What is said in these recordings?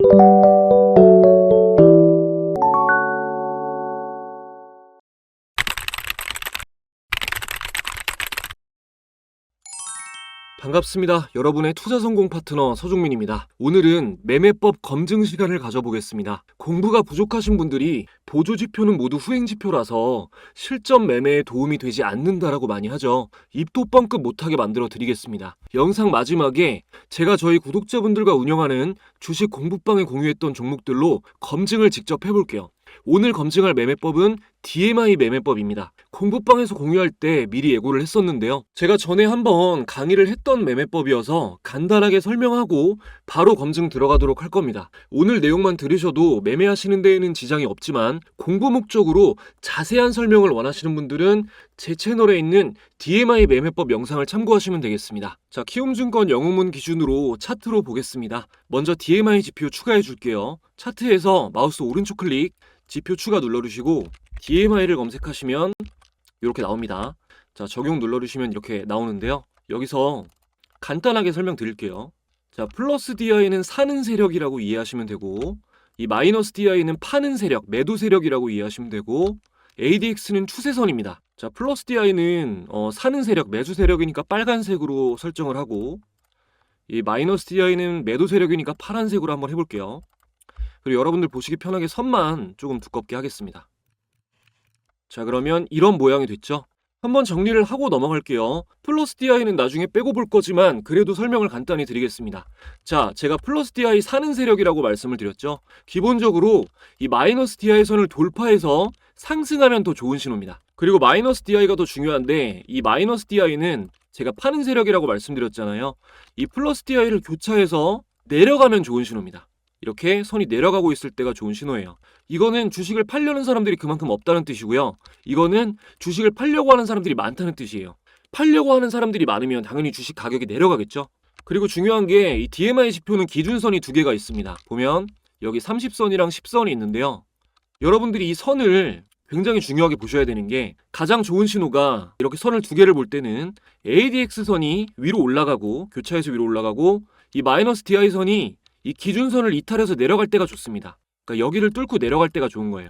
you. 반갑습니다. 여러분의 투자 성공 파트너 서종민입니다. 오늘은 매매법 검증 시간을 가져보겠습니다. 공부가 부족하신 분들이 보조 지표는 모두 후행 지표라서 실전 매매에 도움이 되지 않는다라고 많이 하죠. 입도 뻥끗 못하게 만들어 드리겠습니다. 영상 마지막에 제가 저희 구독자분들과 운영하는 주식 공부방에 공유했던 종목들로 검증을 직접 해볼게요. 오늘 검증할 매매법은 DMI 매매법입니다. 공부방에서 공유할 때 미리 예고를 했었는데요. 제가 전에 한번 강의를 했던 매매법이어서 간단하게 설명하고 바로 검증 들어가도록 할 겁니다. 오늘 내용만 들으셔도 매매하시는 데에는 지장이 없지만 공부 목적으로 자세한 설명을 원하시는 분들은 제 채널에 있는 DMI 매매법 영상을 참고하시면 되겠습니다. 자, 키움증권 영웅문 기준으로 차트로 보겠습니다. 먼저 DMI 지표 추가해 줄게요. 차트에서 마우스 오른쪽 클릭, 지표 추가 눌러주시고 DMI를 검색하시면 이렇게 나옵니다. 자, 적용 눌러주시면 이렇게 나오는데요. 여기서 간단하게 설명드릴게요. 자, 플러스 DI는 사는 세력이라고 이해하시면 되고 이 마이너스 DI는 파는 세력, 매도 세력이라고 이해하시면 되고 ADX는 추세선입니다. 자, 플러스 DI는 어, 사는 세력, 매수 세력이니까 빨간색으로 설정을 하고 이 마이너스 DI는 매도 세력이니까 파란색으로 한번 해볼게요. 그리고 여러분들 보시기 편하게 선만 조금 두껍게 하겠습니다. 자, 그러면 이런 모양이 됐죠? 한번 정리를 하고 넘어갈게요. 플러스 DI는 나중에 빼고 볼 거지만 그래도 설명을 간단히 드리겠습니다. 자, 제가 플러스 DI 사는 세력이라고 말씀을 드렸죠. 기본적으로 이 마이너스 DI 선을 돌파해서 상승하면 더 좋은 신호입니다. 그리고 마이너스 DI가 더 중요한데 이 마이너스 DI는 제가 파는 세력이라고 말씀드렸잖아요. 이 플러스 DI를 교차해서 내려가면 좋은 신호입니다. 이렇게 선이 내려가고 있을 때가 좋은 신호예요. 이거는 주식을 팔려는 사람들이 그만큼 없다는 뜻이고요. 이거는 주식을 팔려고 하는 사람들이 많다는 뜻이에요. 팔려고 하는 사람들이 많으면 당연히 주식 가격이 내려가겠죠. 그리고 중요한 게 이 DMI 지표는 기준선이 두 개가 있습니다. 보면 여기 30선이랑 10선이 있는데요. 여러분들이 이 선을 굉장히 중요하게 보셔야 되는 게 가장 좋은 신호가 이렇게 선을 두 개를 볼 때는 ADX 선이 위로 올라가고 교차해서 위로 올라가고 이 마이너스 DI 선이 이 기준선을 이탈해서 내려갈 때가 좋습니다. 그러니까 여기를 뚫고 내려갈 때가 좋은 거예요.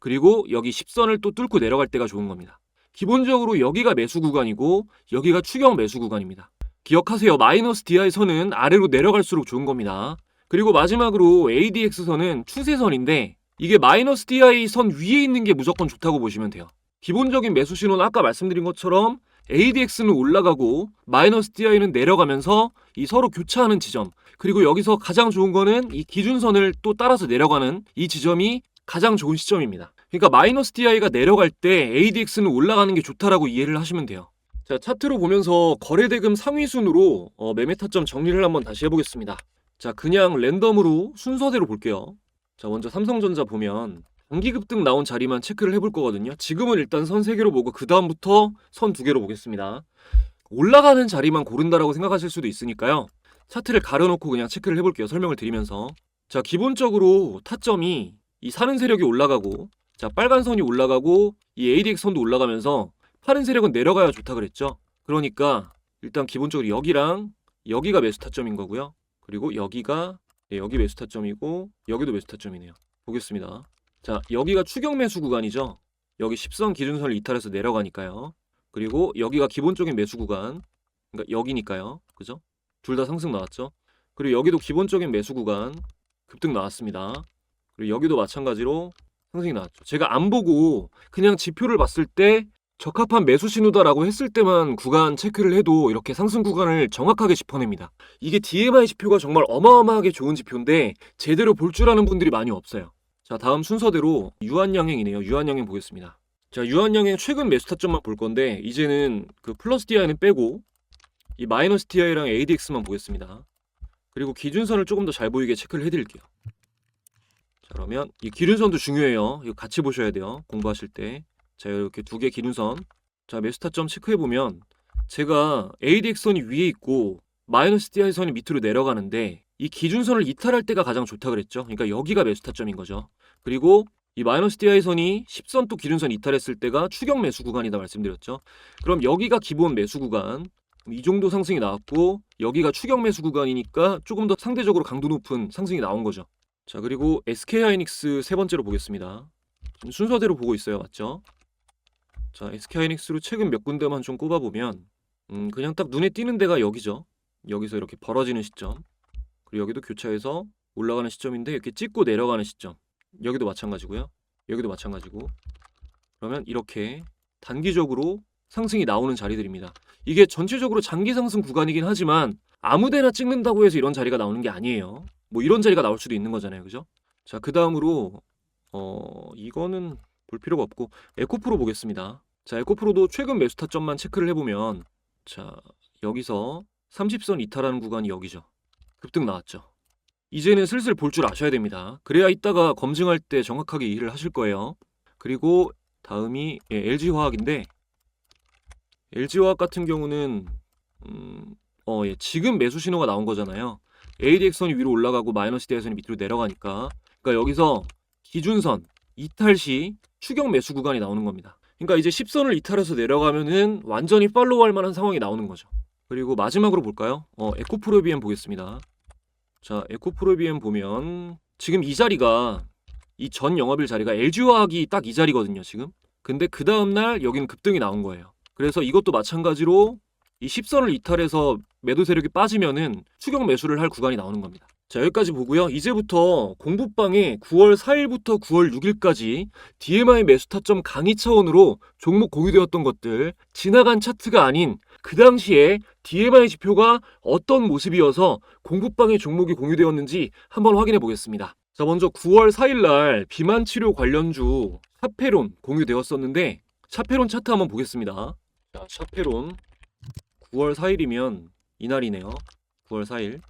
그리고 여기 10선을 또 뚫고 내려갈 때가 좋은 겁니다. 기본적으로 여기가 매수 구간이고 여기가 추경 매수 구간입니다. 기억하세요. 마이너스 DI 선은 아래로 내려갈수록 좋은 겁니다. 그리고 마지막으로 ADX 선은 추세선인데 이게 마이너스 DI 선 위에 있는 게 무조건 좋다고 보시면 돼요. 기본적인 매수 신호는 아까 말씀드린 것처럼 ADX는 올라가고 마이너스 DI는 내려가면서 이 서로 교차하는 지점 그리고 여기서 가장 좋은 거는 이 기준선을 또 따라서 내려가는 이 지점이 가장 좋은 시점입니다. 그러니까 마이너스 DI가 내려갈 때 ADX는 올라가는 게 좋다라고 이해를 하시면 돼요. 자 차트로 보면서 거래대금 상위 순으로 어, 매매 타점 정리를 한번 다시 해보겠습니다. 자 그냥 랜덤으로 순서대로 볼게요. 자 먼저 삼성전자 보면 단기 급등 나온 자리만 체크를 해볼 거거든요. 지금은 일단 선 3개로 보고 그 다음부터 선 2개로 보겠습니다. 올라가는 자리만 고른다라고 생각하실 수도 있으니까요. 차트를 가려놓고 그냥 체크를 해볼게요. 설명을 드리면서. 자, 기본적으로 타점이 이 사는 세력이 올라가고, 자, 빨간 선이 올라가고, 이 ADX 선도 올라가면서 파른 세력은 내려가야 좋다 그랬죠. 그러니까 일단 기본적으로 여기랑 여기가 매수 타점인 거고요. 그리고 여기가 네, 여기 매수 타점이고 여기도 매수 타점이네요. 보겠습니다. 자, 여기가 추경 매수 구간이죠. 여기 10선 기준선을 이탈해서 내려가니까요. 그리고 여기가 기본적인 매수 구간. 그러니까 여기니까요. 그죠? 둘 다 상승 나왔죠. 그리고 여기도 기본적인 매수 구간 급등 나왔습니다. 그리고 여기도 마찬가지로 상승이 나왔죠. 제가 안 보고 그냥 지표를 봤을 때 적합한 매수 신호다라고 했을 때만 구간 체크를 해도 이렇게 상승 구간을 정확하게 짚어냅니다. 이게 DMI 지표가 정말 어마어마하게 좋은 지표인데 제대로 볼 줄 아는 분들이 많이 없어요. 자, 다음 순서대로 유한양행이네요. 유한양행 보겠습니다. 자, 유한양행 최근 매수 타점만 볼 건데 이제는 그 플러스 DI는 빼고 이 마이너스 DI랑 ADX만 보겠습니다. 그리고 기준선을 조금 더 잘 보이게 체크를 해드릴게요. 자, 그러면 이 기준선도 중요해요. 이거 같이 보셔야 돼요. 공부하실 때. 자, 이렇게 두 개 기준선. 자, 매수 타점 체크해 보면 제가 ADX 선이 위에 있고 마이너스 DI 선이 밑으로 내려가는데 이 기준선을 이탈할 때가 가장 좋다 그랬죠. 그러니까 여기가 매수 타점인 거죠. 그리고 이 마이너스 DI 선이 10선 또 기준선 이탈했을 때가 추경 매수 구간이다 말씀드렸죠. 그럼 여기가 기본 매수 구간. 이 정도 상승이 나왔고 여기가 추경 매수 구간이니까 조금 더 상대적으로 강도 높은 상승이 나온 거죠. 자, 그리고 SK 하이닉스 세 번째로 보겠습니다. 순서대로 보고 있어요. 맞죠? 자, SK 하이닉스로 최근 몇 군데만 좀 꼽아 보면 음, 그냥 딱 눈에 띄는 데가 여기죠. 여기서 이렇게 벌어지는 시점. 그리고 여기도 교차해서 올라가는 시점인데 이렇게 찍고 내려가는 시점. 여기도 마찬가지고요. 여기도 마찬가지고. 그러면 이렇게 단기적으로 상승이 나오는 자리들입니다. 이게 전체적으로 장기 상승 구간이긴 하지만 아무데나 찍는다고 해서 이런 자리가 나오는 게 아니에요. 뭐 이런 자리가 나올 수도 있는 거잖아요. 그죠? 자, 그 다음으로 어, 이거는 볼 필요가 없고 에코프로 보겠습니다. 자, 에코프로도 최근 매수 타점만 체크를 해 보면 자, 여기서 30선 이탈하는 구간이 여기죠. 급등 나왔죠. 이제는 슬슬 볼 줄 아셔야 됩니다. 그래야 이따가 검증할 때 정확하게 이해를 하실 거예요. 그리고 다음이 예, LG화학인데 LG화학 같은 경우는 음, 어, 예, 지금 매수 신호가 나온 거잖아요. ADX선이 위로 올라가고 마이너스 대선이 밑으로 내려가니까 그러니까 여기서 기준선 이탈 시 추격 매수 구간이 나오는 겁니다. 그러니까 이제 10선을 이탈해서 내려가면은 완전히 팔로우할 만한 상황이 나오는 거죠. 그리고 마지막으로 볼까요? 어, 에코프로비엠 보겠습니다. 자, 에코프로비엠 보면 지금 이 자리가 이 전 영업일 자리가 LG화학이 딱 이 자리거든요, 지금. 근데 그 다음 날 여기는 급등이 나온 거예요. 그래서 이것도 마찬가지로 이 10선을 이탈해서 매도 세력이 빠지면은 추격 매수를 할 구간이 나오는 겁니다. 자, 여기까지 보고요. 이제부터 공부방에 9월 4일부터 9월 6일까지 DMI 매수 타점 강의 차원으로 종목 공유되었던 것들, 지나간 차트가 아닌 그 당시에 DMI 지표가 어떤 모습이어서 공부방에 종목이 공유되었는지 한번 확인해 보겠습니다. 자, 먼저 9월 4일 날 비만 치료 관련주 샤페론 공유되었었는데 샤페론 차트 한번 보겠습니다. 자, 샤페론 9월 4일이면 이날이네요. 9월 4일.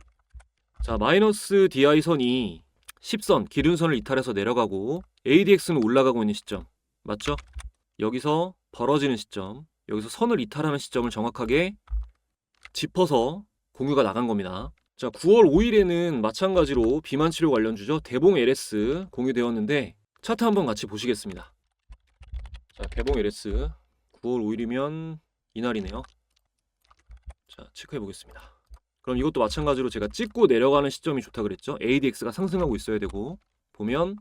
자, 마이너스 DI 선이 10선 기준선을 이탈해서 내려가고 ADX는 올라가고 있는 시점. 맞죠? 여기서 벌어지는 시점. 여기서 선을 이탈하는 시점을 정확하게 짚어서 공유가 나간 겁니다. 자, 9월 5일에는 마찬가지로 비만 치료 관련 주죠. 대봉 LS 공유되었는데 차트 한번 같이 보시겠습니다. 자, 대봉 LS 9월 5일이면 이날이네요. 자, 체크해 보겠습니다. 그럼 이것도 마찬가지로 제가 찍고 내려가는 시점이 좋다 그랬죠. ADX가 상승하고 있어야 되고 보면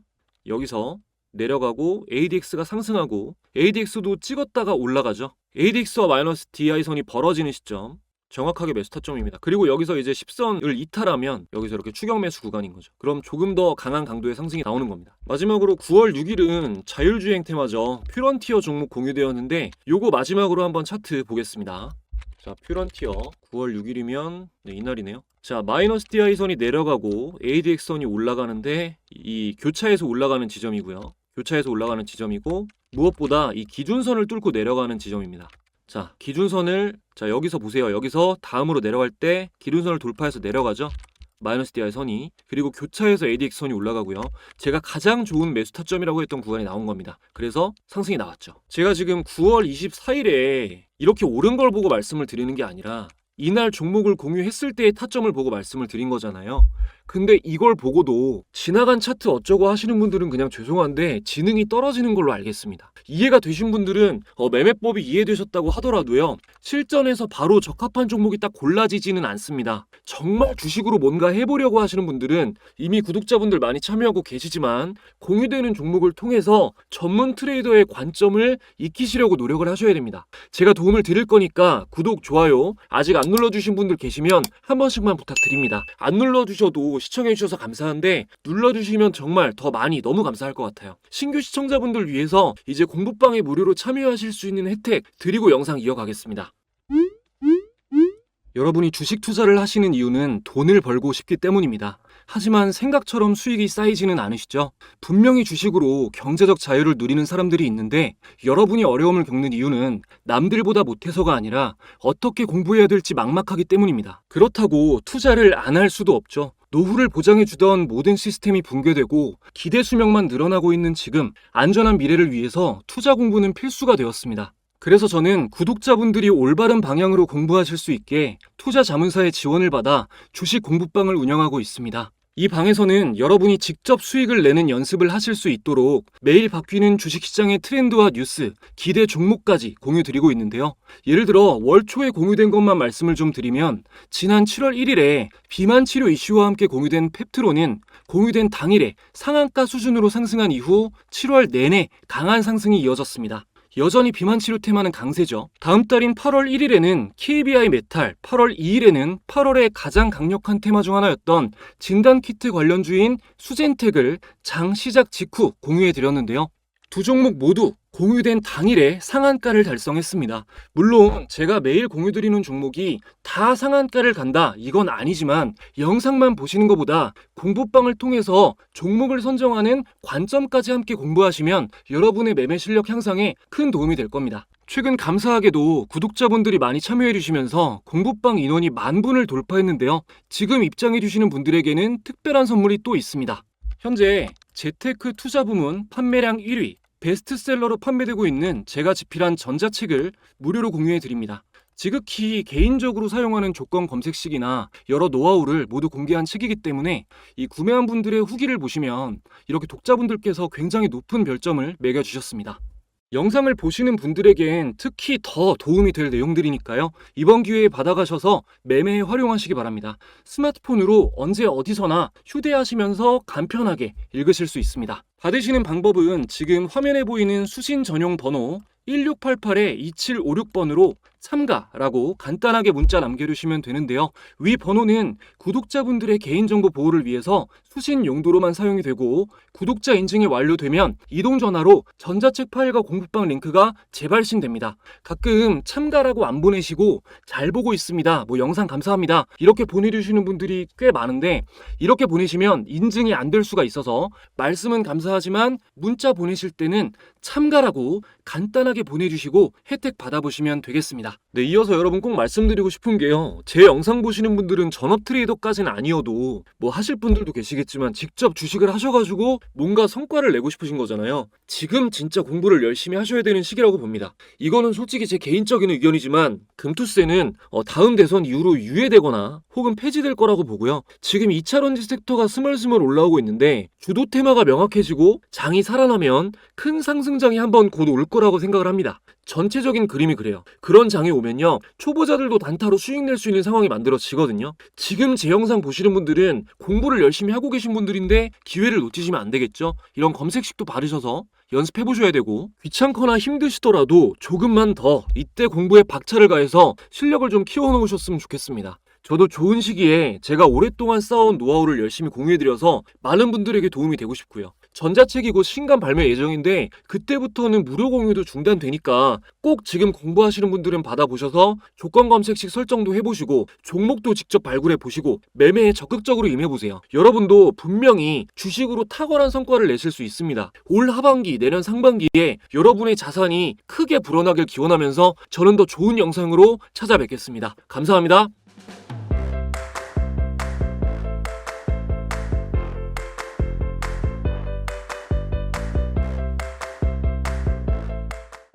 여기서 내려가고 ADX가 상승하고 ADX도 찍었다가 올라가죠. ADX와 마이너스 DI 선이 벌어지는 시점 정확하게 매수 타점입니다. 그리고 여기서 이제 10선을 이탈하면 여기서 이렇게 추격 매수 구간인 거죠. 그럼 조금 더 강한 강도의 상승이 나오는 겁니다. 마지막으로 9월 6일은 자율주행 테마죠. 퓨런티어 종목 공유되었는데 요거 마지막으로 한번 차트 보겠습니다. 자, 퓨런티어 9월 6일이면 네, 이날이네요. 자, 마이너스 DI 선이 내려가고 ADX 선이 올라가는데 이 교차에서 올라가는 지점이고요. 교차에서 올라가는 지점이고 무엇보다 이 기준선을 뚫고 내려가는 지점입니다. 자, 기준선을 자, 여기서 보세요. 여기서 다음으로 내려갈 때 기준선을 돌파해서 내려가죠. 마이너스 DI 선이 그리고 교차에서 ADX 선이 올라가고요. 제가 가장 좋은 매수 타점이라고 했던 구간이 나온 겁니다. 그래서 상승이 나왔죠. 제가 지금 9월 24일에 이렇게 오른 걸 보고 말씀을 드리는 게 아니라 이날 종목을 공유했을 때의 타점을 보고 말씀을 드린 거잖아요. 근데 이걸 보고도 지나간 차트 어쩌고 하시는 분들은 그냥 죄송한데 지능이 떨어지는 걸로 알겠습니다. 이해가 되신 분들은 어, 매매법이 이해되셨다고 하더라도요. 실전에서 바로 적합한 종목이 딱 골라지지는 않습니다. 정말 주식으로 뭔가 해보려고 하시는 분들은 이미 구독자분들 많이 참여하고 계시지만 공유되는 종목을 통해서 전문 트레이더의 관점을 익히시려고 노력을 하셔야 됩니다. 제가 도움을 드릴 거니까 구독, 좋아요 아직 안 눌러주신 분들 계시면 한 번씩만 부탁드립니다. 안 눌러주셔도 시청해주셔서 감사한데 눌러주시면 정말 더 많이 너무 감사할 것 같아요. 신규 시청자분들 위해서 이제 공부방에 무료로 참여하실 수 있는 혜택 드리고 영상 이어가겠습니다. 여러분이 주식 투자를 하시는 이유는 돈을 벌고 싶기 때문입니다. 하지만 생각처럼 수익이 쌓이지는 않으시죠? 분명히 주식으로 경제적 자유를 누리는 사람들이 있는데 여러분이 어려움을 겪는 이유는 남들보다 못해서가 아니라 어떻게 공부해야 될지 막막하기 때문입니다. 그렇다고 투자를 안 할 수도 없죠. 노후를 보장해주던 모든 시스템이 붕괴되고 기대 수명만 늘어나고 있는 지금 안전한 미래를 위해서 투자 공부는 필수가 되었습니다. 그래서 저는 구독자분들이 올바른 방향으로 공부하실 수 있게 투자 자문사의 지원을 받아 주식 공부방을 운영하고 있습니다. 이 방에서는 여러분이 직접 수익을 내는 연습을 하실 수 있도록 매일 바뀌는 주식시장의 트렌드와 뉴스, 기대 종목까지 공유드리고 있는데요. 예를 들어 월 초에 공유된 것만 말씀을 좀 드리면 지난 7월 1일에 비만 치료 이슈와 함께 공유된 펩트론은 공유된 당일에 상한가 수준으로 상승한 이후 7월 내내 강한 상승이 이어졌습니다. 여전히 비만 치료 테마는 강세죠. 다음 달인 8월 1일에는 KBI 메탈, 8월 2일에는 8월의 가장 강력한 테마 중 하나였던 진단 키트 관련 주인 수젠텍을 장 시작 직후 공유해 드렸는데요. 두 종목 모두 공유된 당일에 상한가를 달성했습니다. 물론 제가 매일 공유드리는 종목이 다 상한가를 간다 이건 아니지만 영상만 보시는 것보다 공부방을 통해서 종목을 선정하는 관점까지 함께 공부하시면 여러분의 매매 실력 향상에 큰 도움이 될 겁니다. 최근 감사하게도 구독자분들이 많이 참여해 주시면서 공부방 인원이 만 분을 돌파했는데요. 지금 입장해 주시는 분들에게는 특별한 선물이 또 있습니다. 현재 재테크 투자 부문 판매량 1위, 베스트셀러로 판매되고 있는 제가 집필한 전자책을 무료로 공유해 드립니다. 지극히 개인적으로 사용하는 조건 검색식이나 여러 노하우를 모두 공개한 책이기 때문에 이 구매한 분들의 후기를 보시면 이렇게 독자분들께서 굉장히 높은 별점을 매겨주셨습니다. 영상을 보시는 분들에겐 특히 더 도움이 될 내용들이니까요. 이번 기회에 받아가셔서 매매에 활용하시기 바랍니다. 스마트폰으로 언제 어디서나 휴대하시면서 간편하게 읽으실 수 있습니다. 받으시는 방법은 지금 화면에 보이는 수신 전용 번호 1688-2756번으로 참가라고 간단하게 문자 남겨주시면 되는데요. 위 번호는 구독자분들의 개인정보 보호를 위해서 수신 용도로만 사용이 되고 구독자 인증이 완료되면 이동 전화로 전자책 파일과 공부방 링크가 재발신됩니다. 가끔 참가라고 안 보내시고 잘 보고 있습니다. 뭐 영상 감사합니다. 이렇게 보내주시는 분들이 꽤 많은데 이렇게 보내시면 인증이 안 될 수가 있어서 말씀은 감사하지만 문자 보내실 때는 참가라고 간단하게 보내주시고 혜택 받아보시면 되겠습니다. 네, 이어서 여러분 꼭 말씀드리고 싶은 게요. 제 영상 보시는 분들은 전업 트레이더까지는 아니어도 뭐 하실 분들도 계시겠지만 직접 주식을 하셔가지고 뭔가 성과를 내고 싶으신 거잖아요. 지금 진짜 공부를 열심히 하셔야 되는 시기라고 봅니다. 이거는 솔직히 제 개인적인 의견이지만 금투세는 어, 다음 대선 이후로 유예되거나 혹은 폐지될 거라고 보고요. 지금 2차전지 섹터가 스멀스멀 올라오고 있는데 주도 테마가 명확해지고 장이 살아나면 큰 상승장이 한번 곧 올 거라고 생각을 합니다. 전체적인 그림이 그래요. 그런 장이 오면요. 초보자들도 단타로 수익 낼 수 있는 상황이 만들어지거든요. 지금 제 영상 보시는 분들은 공부를 열심히 하고 계신 분들인데 기회를 놓치시면 안 되겠죠. 이런 검색식도 바르셔서 연습해 보셔야 되고 귀찮거나 힘드시더라도 조금만 더 이때 공부에 박차를 가해서 실력을 좀 키워 놓으셨으면 좋겠습니다. 저도 좋은 시기에 제가 오랫동안 쌓아온 노하우를 열심히 공유해드려서 많은 분들에게 도움이 되고 싶고요. 전자책이 곧 신간 발매 예정인데 그때부터는 무료 공유도 중단되니까 꼭 지금 공부하시는 분들은 받아보셔서 조건 검색식 설정도 해보시고 종목도 직접 발굴해 보시고 매매에 적극적으로 임해보세요. 여러분도 분명히 주식으로 탁월한 성과를 내실 수 있습니다. 올 하반기, 내년 상반기에 여러분의 자산이 크게 불어나길 기원하면서 저는 더 좋은 영상으로 찾아뵙겠습니다. 감사합니다.